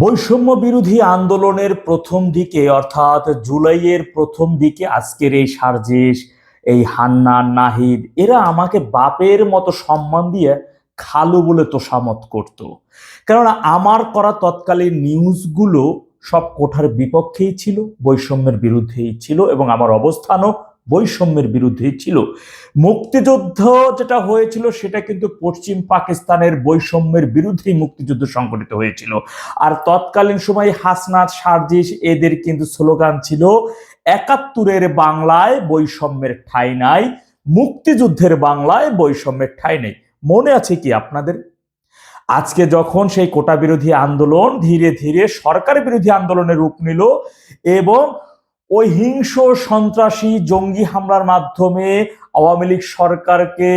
বৈষম্য বিরোধী আন্দোলনের প্রথম দিকে, অর্থাৎ জুলাইয়ের প্রথম দিকে আজকের এই সার্জিস, এই হান্নান নাহিদ, এরা আমাকে বাপের মতো সম্মান দিয়ে খালু বলে তোষামত করত। কেননা আমার করা তৎকালীন নিউজগুলো সব কোঠার বিপক্ষেই ছিল, বৈষম্যের বিরুদ্ধেই ছিল এবং আমার অবস্থানও বৈষম্যের বিরুদ্ধেই ছিল। মুক্তিযুদ্ধ যেটা হয়েছিল সেটা কিন্তু পশ্চিম পাকিস্তানের বৈষম্যের বিরুদ্ধেই মুক্তিযুদ্ধ সংগঠিত হয়েছিল। আর তৎকালীন সময় হাসনাত, সার্জিস এদের কিন্তু স্লোগান ছিল, একাত্তরের বাংলায় বৈষম্যের ঠাঁই নাই, মুক্তিযুদ্ধের বাংলায় বৈষম্যের ঠাঁই নেই। মনে আছে কি আপনাদের? আজকে যখন সেই কোটা বিরোধী আন্দোলন ধীরে ধীরে সরকার বিরোধী আন্দোলনের রূপ নিল এবং ওই হিংস্র সন্ত্রাসী জঙ্গি হামলার মাধ্যমে আওয়ামী লীগ সরকারকে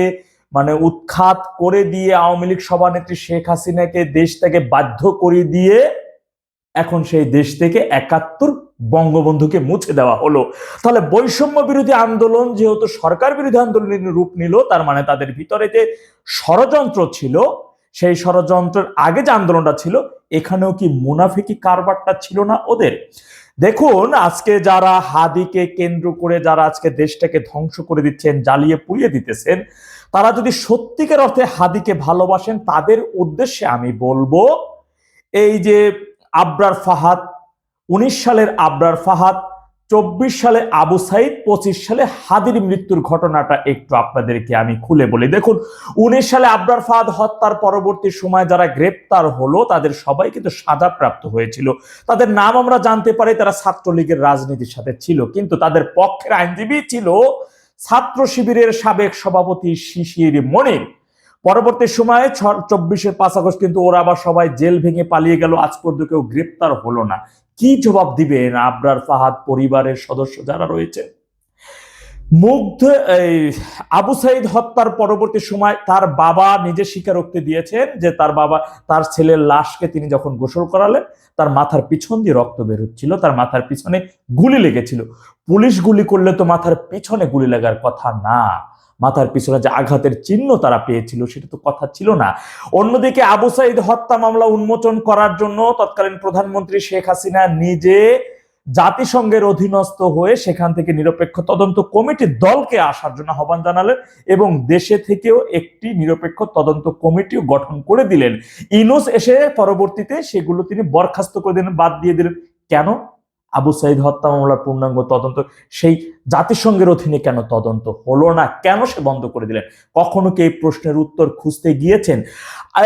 মানে উৎখাত করে দিয়ে আওয়ামী লীগ সভানেত্রী শেখ হাসিনাকে দেশ থেকে বাধ্য করে দিয়ে এখন সেই দেশ থেকে একাত্তর বঙ্গবন্ধুকে মুছে দেওয়া হলো। তাহলে বৈষম্য বিরোধী আন্দোলন যেহেতু সরকার বিরোধী আন্দোলনের রূপ নিল, তার মানে তাদের ভিতরে যে ষড়যন্ত্র ছিল, সেই ষড়যন্ত্রের আগে যে আন্দোলনটা ছিল, এখানেও কি মুনাফিকি কারবারটা ছিল না ওদের? দেখুন, আজকে যারা হাদিকে কেন্দ্র করে যারা আজকে দেশটাকে ধ্বংস করে দিচ্ছেন, জ্বালিয়ে পুড়িয়ে দিতেছেন, তারা যদি সত্যিকার অর্থে হাদিকে ভালোবাসেন, তাদের উদ্দেশ্যে আমি বলব, এই যে আব্রার ফাহাদ, উনিশ সালের আবরার ফাহাদ চব্বিশ সালে আবু সাইদ, পঁচিশ সালে হাদির মৃত্যুর ঘটনাটা একটু আপনাদেরকে আমি খুলে বলি। দেখুন, উনিশ সালে আবরার ফাদ হত্যার পরবর্তী সময় যারা গ্রেপ্তার হলো, তাদের সবাই কিন্তু সাজাপ্রাপ্ত হয়েছিল। তাদের নাম আমরা জানতে পারি, তারা ছাত্রলীগের রাজনীতির সাথে ছিল। কিন্তু তাদের পক্ষের আইনজীবী ছিল ছাত্র শিবিরের সাবেক সভাপতি শিশির মনির। পরবর্তী সময়ে চব্বিশের পাঁচ আগস্ট কিন্তু ওরা আবার সবাই জেল ভেঙে পালিয়ে গেল। আজ পর্যন্ত কেউ গ্রেপ্তার হলো না। কি জবাব দিবেন আবরার ফাহাদ পরিবারের সদস্য যারা রয়েছে? মুগ্ধ আবু সাইদ হত্যার পরবর্তী সময় তার বাবা নিজে স্বীকারোক্তি দিয়েছেন যে তার বাবা, তার ছেলের লাশকে তিনি যখন গোসল করালেন, তার মাথার পিছন দিয়ে রক্ত বের হচ্ছিল, তার মাথার পিছনে গুলি লেগেছিল। পুলিশ গুলি করলে তো মাথার পিছনে গুলি লাগার কথা না। মাথার পিছনে যে আঘাতের চিহ্ন তারা পেয়েছিল, সেটা তো কথা ছিল না। অন্যদিকে আবু সাইদ হত্যা মামলা উন্মোচন করার জন্য তৎকালীন প্রধানমন্ত্রী শেখ হাসিনা নিজে জাতিসংঘের অধীনস্থ হয়ে সেখান থেকে নিরপেক্ষ তদন্ত কমিটির দলকে আসার জন্য আহ্বান জানালেন এবং দেশে থেকেও একটি নিরপেক্ষ তদন্ত কমিটিও গঠন করে দিলেন। ইনুস এসে পরবর্তীতে সেগুলো তিনি বরখাস্ত করে দিলেন বাদ দিয়ে দিলেন। কেন? আবু সাইদ হত্যা মামলার পূর্ণাঙ্গ তদন্ত, সেই জাতিসংঘের অধীনে কেন তদন্ত হলো না? কেন সে বন্ধ করে দিলেন? কখনো কি এই প্রশ্নের উত্তর খুঁজতে গিয়েছেন?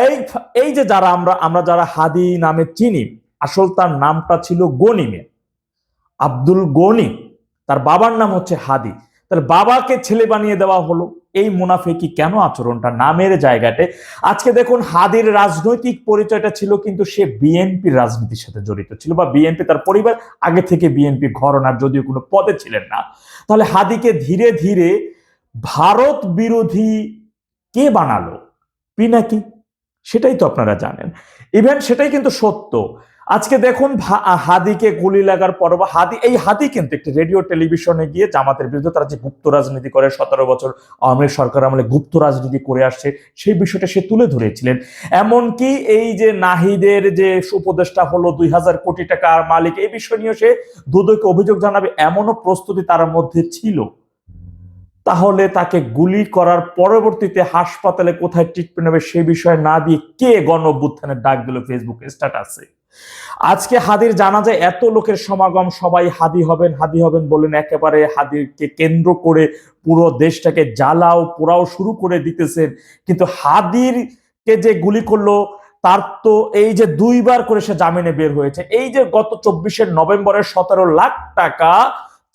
এই এই যে যারা আমরা আমরা যারা হাদি নামে চিনি, আসল তার নামটা ছিল গনিমে, আব্দুল গনি, তার বাবার নাম হচ্ছে হাদি। তাহলে বাবাকে ছেলে বানিয়ে দেওয়া হলো। এই মুনাফেকি কেন আচরণটা নামের জায়গাতে? আজকে দেখুন হাদির রাজনৈতিক পরিচয়টা ছিল কিন্তু সে বিএনপির রাজনীতির সাথে জড়িত ছিল বা বিএনপি তার পরিবার, আগে থেকে বিএনপি ঘরনার যদিও কোনো পদে ছিলেন না। তাহলে হাদিকে ধীরে ধীরে ভারত বিরোধী কে বানালো? পিনাকি। সেটাই তো আপনারা জানেন। ইভেন সেটাই কিন্তু সত্য। আজকে দেখুন হাদিকে গুলি লাগার পর বা হাদি, এই হাদি কিন্তু একটি রেডিও টেলিভিশনে গিয়ে জামাতের বিরুদ্ধে তারা যে গুপ্ত রাজনীতি করে, সতেরো বছর আওয়ামী সরকার আমলে গুপ্ত রাজনীতি করে আসছে, সেই বিষয়টা সে তুলে ধরেছিলেন। এমনকি এই যে নাহিদের যে উপদেষ্টা হলো দুই হাজার কোটি টাকার মালিক, এই বিষয় নিয়ে সে দুদকে অভিযোগ জানাবে, এমনও প্রস্তুতি তার মধ্যে ছিল। তাহলে তাকে গুলি করার পরবর্তীতে হাসপাতালে কোথায় ট্রিটমেন্ট হবে সে বিষয়ে না দিয়ে কে গণ ডাক দিল ফেসবুক স্ট্যাটাসে আজকে হাদির জানা যায় এত লোকের সমাগম, সবাই হাদি হবেন হাদি হবেন বলেন একেবারে হাদিরকে কেন্দ্র করে পুরো দেশটাকে জ্বালাও, পোড়াও শুরু করে দিতেছেন। কিন্তু হাদির কে যে গুলি করল, তার তো এই যে দুইবার করে সে জামিনে বের হয়েছে। এই যে গত চব্বিশে নভেম্বরের সতেরো লাখ টাকা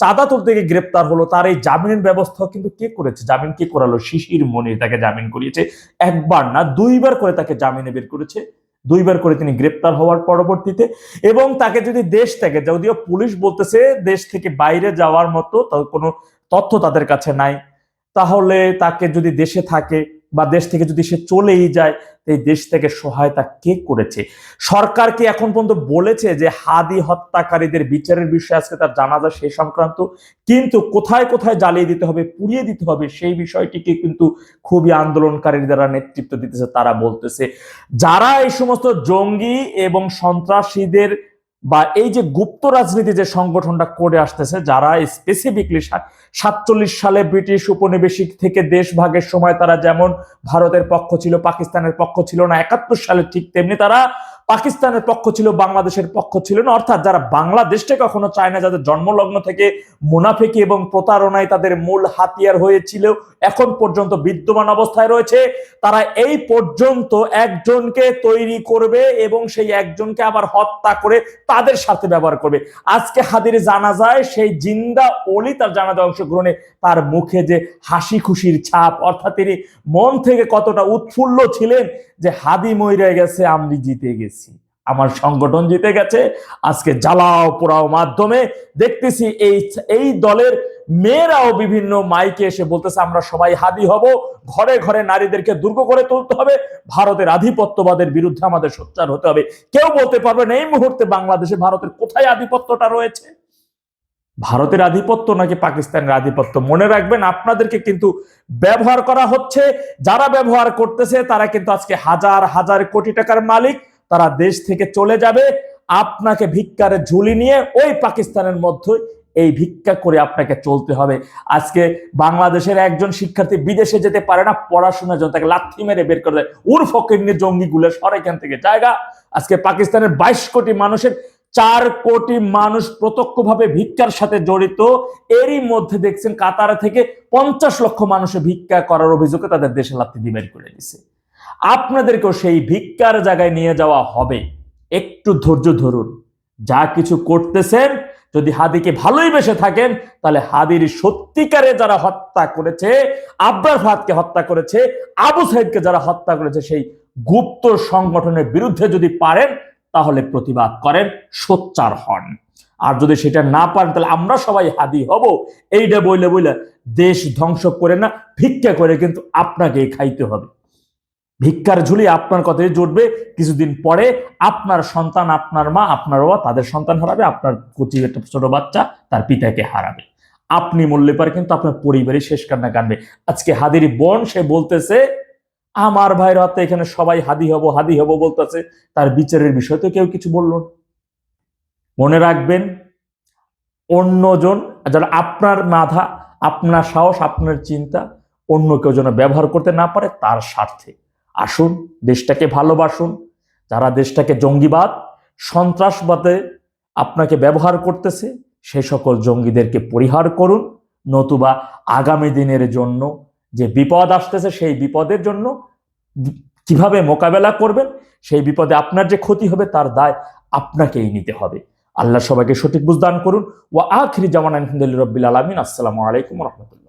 চাঁদা তুলতে গিয়ে গ্রেপ্তার হলো, তার এই জামিনের ব্যবস্থা কিন্তু কে করেছে? জামিন কে করালো? শিশির মনির তাকে জামিন করিয়েছে। একবার না, দুইবার করে তাকে জামিনে বের করেছে। দুইবার করে তিনি গ্রেপ্তার হওয়ার পরবর্তীতে এবং তাকে যদি দেশ থেকে, যদিও পুলিশ বলতেছে দেশ থেকে বাইরে যাওয়ার মতো কোনো তথ্য তাদের কাছে নাই, তাহলে তাকে যদি দেশে থাকে বা দেশ থেকে যদি সে চলেই যায় এই দেশ থেকে সহায়তা কে করেছে? সরকার কি এখন পর্যন্ত বলেছে যে হাদি হত্যাকারীদের বিচারের বিষয়ে আজকে তার জানাজা সেই সংক্রান্ত? কিন্তু কোথায় কোথায় জ্বালিয়ে দিতে হবে, পুড়িয়ে দিতে হবে, সেই বিষয়টিকে কিন্তু খুবই আন্দোলনকারীর দ্বারা নেতৃত্ব দিতেছে, তারা বলতেছে। যারা এই সমস্ত জঙ্গি এবং সন্ত্রাসীদের বা এই যে গুপ্ত রাজনীতি যে সংগঠনটা করে আসতেছে, যারা স্পেসিফিকলি সাতচল্লিশ সালে ব্রিটিশ উপনিবেশিক থেকে দেশ ভাগের সময় তারা যেমন ভারতের পক্ষ ছিল, পাকিস্তানের পক্ষ ছিল না, একাত্তর সালে ঠিক তেমনি তারা পাকিস্তানের পক্ষ ছিল, বাংলাদেশের পক্ষ ছিল না। অর্থাৎ যারা বাংলাদেশকে কখনো চায় না, যাদের জন্মলগ্ন থেকে মুনাফেকি এবং প্রতারণায় তাদের মূল হাতিয়ার হয়েছিল, এখন পর্যন্ত বিদ্যমান অবস্থায় রয়েছে। তারা এই পর্যন্ত একজনকে তৈরি করবে এবং সেই একজনকে আবার হত্যা করে তাদের সাথে ব্যবহার করবে। আজকে হাদির জানা যায় সেই জিন্দা অলি তার জানাজা অংশগ্রহণে তার মুখে যে হাসি খুশির ছাপ, অর্থাৎ তিনি মন থেকে কতটা উৎফুল্ল ছিলেন যে হাদি মইরে গেছে আমি জিতে গেছি। আমার সংগঠন জিতে গেছে, আজকে জ্বালাও পোড়াও মাধ্যমে দেখতেছি এই এই দলের মেয়েরাও বিভিন্ন মাইকে এসে বলতেছে, আমরা সবাই হাদি হব, ঘরে ঘরে নারীদেরকে দুর্গ করে তুলতে হবে, ভারতের আধিপত্যবাদের বিরুদ্ধে আমাদের সোচ্চার হতে হবে। কেউ বলতে পারবে না, এই মুহূর্তে বাংলাদেশে ভারতের কোথায় আধিপত্যটা রয়েছে? ভারতের আধিপত্য নাকি পাকিস্তানের আধিপত্য? মনে রাখবেন, আপনাদেরকে কিন্তু ব্যবহার করা হচ্ছে, যারা ব্যবহার করতেছে, তারা কিন্তু আজকে হাজার হাজার কোটি টাকার মালিক। তারা দেশ থেকে চলে যাবে। আপনাকে ভিক্ষারে ঝুলি নিয়ে ওই পাকিস্তানের মধ্যে এই ভিক্ষা করে আপনাকে চলতে হবে। আজকে বাংলাদেশের একজন শিক্ষার্থী বিদেশে যেতে পারে না, পড়াশোনার জন্য তাকে লাথি মেরে বের করে দেয়। উর ফকির জঙ্গি গুলো সর এখান থেকে জায়গা। আজকে পাকিস্তানের বাইশ কোটি মানুষের চার কোটি মানুষ প্রত্যক্ষভাবে ভিক্ষার সাথে জড়িত। এরই মধ্যে দেখছেন কাতারা থেকে পঞ্চাশ লক্ষ মানুষের ভিক্ষা করার অভিযোগে তাদের দেশে লাথি দিয়ে করে দিছে। আপনাদেরকেও সেই ভিক্ষার জায়গায় নিয়ে যাওয়া হবে। একটু ধৈর্য ধরুন। যা কিছু করতেছেন, যদি হাদিকে ভালোই বেসে থাকেন, তাহলে হাদির সত্যিকারে যারা হত্যা করেছে আব্রার ফাদকে হত্যা করেছে, আবু সাইদকে যারা হত্যা করেছে, সেই গুপ্ত সংগঠনের বিরুদ্ধে যদি পারেন, তাহলে প্রতিবাদ করেন, সোচ্চার হন। আর যদি সেটা না পারেন, তাহলে আমরা সবাই হাদি হব। এইটা বইলে বইলে দেশ ধ্বংস করে না, ভিক্ষা করে কিন্তু আপনাকে খাইতে হবে। ভিক্ষার ঝুলি আপনার কথাই জুটবে। কিছুদিন পরে আপনার সন্তান, আপনার মা, আপনার বাবা তাদের সন্তান হারাবে, আপনার কচি একটা ছোট বাচ্চা তার পিতাকে হারাবে। আপনি মরলে পারে কিন্তু আপনার পরিবারই শেষ কান্না কানবে আজকে হাদির বোন, সে বলতেছে, আমার ভাইয়ের হাতে এখানে সবাই হাদি হব হাদি হব বলতেছে। তার বিচারের বিষয় তো কেউ কিছু বলল মনে রাখবেন, অন্যজন, যারা আপনার মাধা আপনার সাহস, আপনার চিন্তা, অন্য কেউ যেন ব্যবহার করতে না পারে তার স্বার্থে। আসুন, দেশটাকে ভালোবাসুন। যারা দেশটাকে জঙ্গিবাদ, সন্ত্রাসবাদে আপনাকে ব্যবহার করতেছে, সে সকল জঙ্গিদেরকে পরিহার করুন। নতুবা আগামী দিনের জন্য যে বিপদ আসতেছে, সেই বিপদের জন্য কীভাবে মোকাবেলা করবেন, সেই বিপদে আপনার যে ক্ষতি হবে, তার দায় আপনাকেই নিতে হবে। আল্লাহ সবাইকে সঠিক বুঝদান করুন। ও আখরি জামান আলহামদুলিল্লাহ রবিল আলমিন। আসসালামু আলাইকুম রহমতুল্লাহ।